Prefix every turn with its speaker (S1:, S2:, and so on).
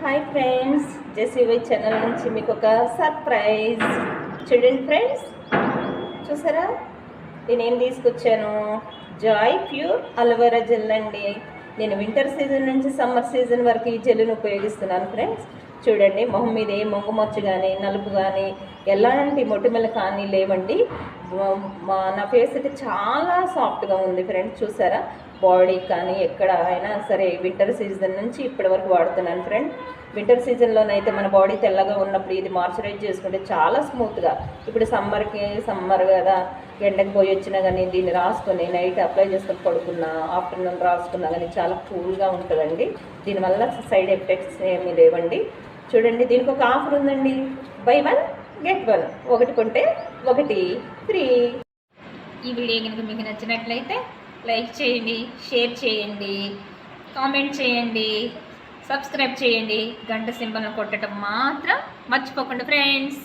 S1: Hi friends జెసీవై channel నుంచి మీకు ఒక సర్ప్రైజ్ చూడండి ఫ్రెండ్స్ చూసారా? నేనేం తీసుకొచ్చాను? జాయ్ ప్యూర్ అలోవెరా జెల్ అండి. నేను వింటర్ సీజన్ నుంచి సమ్మర్ సీజన్ వరకు ఈ జెల్లును ఉపయోగిస్తున్నాను ఫ్రెండ్స్ చూడండి మొహం మీద ఏ మొంగుమొచ్చు కానీ నలుపు కానీ ఎలాంటి మొటిమలు కానీ లేవండి. మా నా ఫేస్ అయితే చాలా సాఫ్ట్గా ఉంది ఫ్రెండ్స్ చూసారా? బాడీ కానీ ఎక్కడ అయినా సరే వింటర్ సీజన్ నుంచి ఇప్పటి వరకు వాడుతున్నాను ఫ్రెండ్ వింటర్ సీజన్లోనైతే మన బాడీ తెల్లగా ఉన్నప్పుడు ఇది మాయిశ్చరైజ్ చేసుకుంటే చాలా స్మూత్గా ఇప్పుడు సమ్మర్కి సమ్మర్ కదా ఎండకి పోయి వచ్చినా కానీ దీన్ని రాసుకొని నైట్ అప్లై చేసుకొని పడుకున్నా ఆఫ్టర్నూన్ రాసుకున్నా కానీ చాలా కూల్గా ఉంటుందండి. దీనివల్ల సైడ్ ఎఫెక్ట్స్ ఏమీ లేవండి. చూడండి దీనికి ఒక ఆఫర్ ఉందండి. బై వన్ గెట్ వన్ ఒకటి కొంటే ఒకటి ఫ్రీ
S2: ఈ వీడియో కనుక మీకు నచ్చినట్లయితే లైక్ చేయండి షేర్ చేయండి కామెంట్ చేయండి సబ్స్క్రైబ్ చేయండి. గంట సింబల్ని కొట్టడం మాత్రం మర్చిపోకండి ఫ్రెండ్స్.